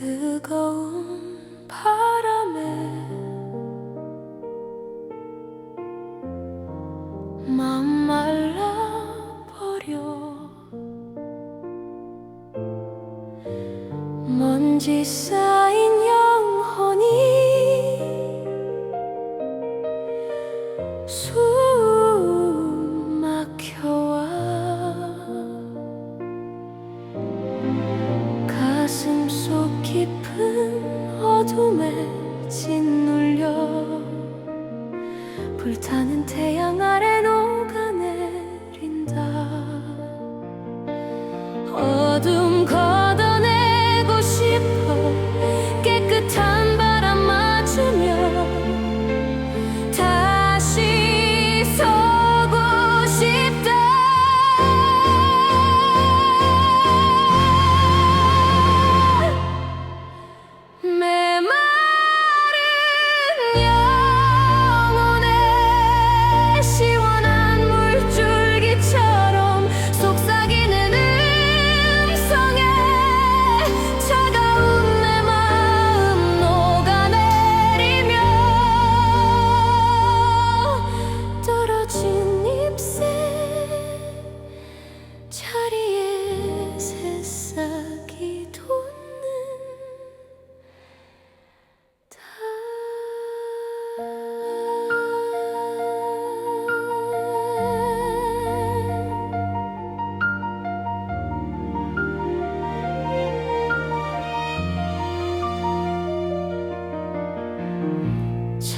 뜨거운 바람에 마음 말라버려. 먼지 쌓인 영혼이 깊은 어둠에 짓눌려 불타는 태양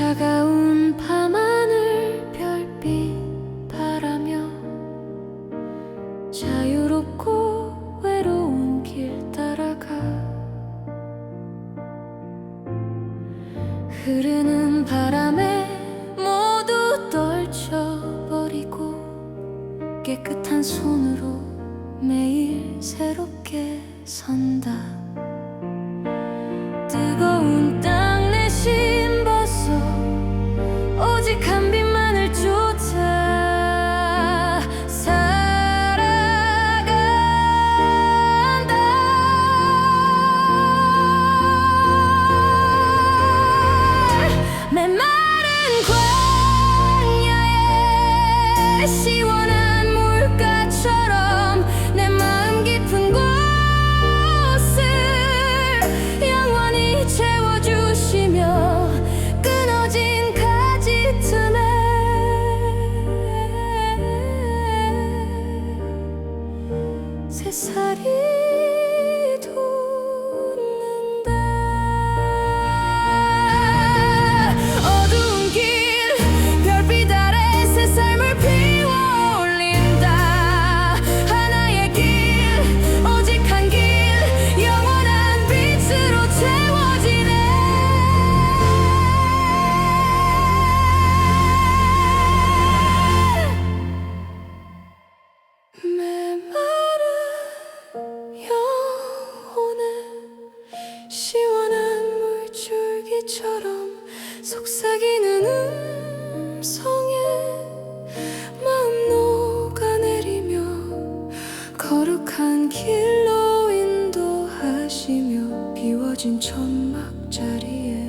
차가운 밤하늘 별빛 바라며 자유롭고 외로운 길 따라가 흐르는 바람에 모두 떨쳐버리고 깨끗한 손으로 매일 새롭게 선다 속삭이는 음성에 마음 녹아내리며 거룩한 길로 인도하시며 비워진 천막 자리에